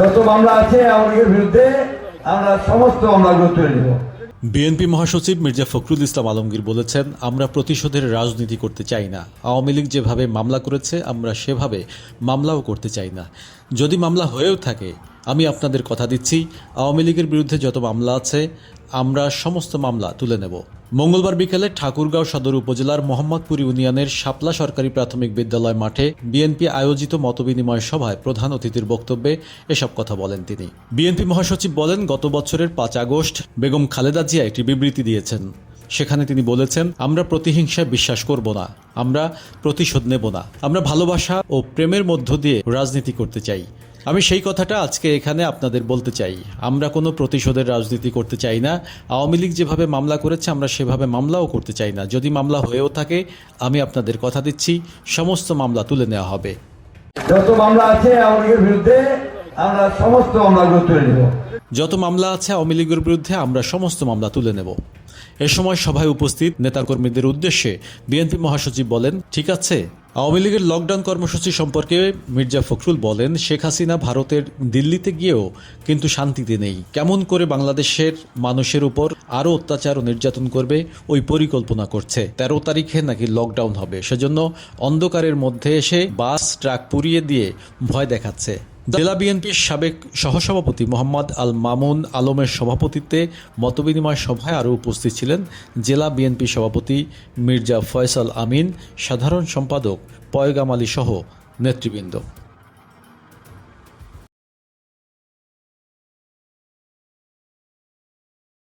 যত মামলা আছে বিরুদ্ধে আমরা সমস্ত নেব। বিএনপি মহাসচিব মির্জা ফখরুল ইসলাম আলমগীর বলেছেন, আমরা প্রতিশোধের রাজনীতি করতে চাই না। আওয়ামী লীগ যেভাবে মামলা করেছে, আমরা সেভাবে মামলাও করতে চাই না। যদি মামলা হয়েও থাকে আমি আপনাদের কথা দিচ্ছি। আওয়ামী লীগের বিরুদ্ধে যত মামলা আছে, আমরা সমস্ত মামলা তুলে নেব। মঙ্গলবার বিকেলে ঠাকুরগাঁও সদর উপজেলার মোহাম্মদপুর ইউনিয়নের শাপলা সরকারি প্রাথমিক বিদ্যালয় মাঠে বিএনপি আয়োজিত মতবিনিময় সভায় প্রধান অতিথির বক্তব্যে এসব কথা বলেন তিনি। বিএনপি মহাসচিব বলেন, গত বছরের পাঁচ আগস্ট বেগম খালেদা জিয়া একটি বিবৃতি দিয়েছেন। সেখানে তিনি বলেছেন, আমরা প্রতিহিংসায় বিশ্বাস করব না, আমরা প্রতিশোধ নেব না, আমরা ভালোবাসা ও প্রেমের মধ্য দিয়ে রাজনীতি করতে চাই। আমি সেই কথাটা আজকে এখানে আপনাদের বলতে চাই। আমরা কোনো প্রতিশোধের রাজনীতি করতে চাই না। আওয়ামী লীগ যেভাবে মামলা করেছে আমরা সেভাবে মামলাও করতে চাই না। যদি মামলা হয়েও থাকে আমি আপনাদের কথা দিচ্ছি। সমস্ত মামলা তুলে নেওয়া হবে। যত মামলা আছে আওয়ামী লীগের বিরুদ্ধে আমরা সমস্ত মামলাগুলো তুলে নেব। যত মামলা আছে আওয়ামী লীগের বিরুদ্ধে আমরা সমস্ত মামলা তুলে নেব। এ সময় সভায় উপস্থিত নেতাকর্মীদের উদ্দেশ্যে বিএনপি মহাসচিব বলেন ঠিক আছে আওয়ামী লীগের লকডাউন কর্মসূচি সম্পর্কে মির্জা ফখরুল বলেন, শেখ হাসিনা ভারতের দিল্লিতে গিয়েও কিন্তু শান্তিতে নেই। কেমন করে বাংলাদেশের মানুষের উপর আরও অত্যাচার ও নির্যাতন করবে, ওই পরিকল্পনা করছে। তেরো তারিখে নাকি লকডাউন হবে। সেজন্য অন্ধকারের মধ্যে এসে বাস, ট্রাক পুড়িয়ে দিয়ে ভয় দেখাচ্ছে। জেলা বিএনপির সাবেক সহসভাপতি মোহাম্মদ আল মামুন আলমের সভাপতিত্বে মতবিনিময় সভায় আরও উপস্থিত ছিলেন জেলা বিএনপি সভাপতি মির্জা ফয়সাল আমিন, সাধারণ সম্পাদক পয়গাম আলী সহ নেতৃবৃন্দ।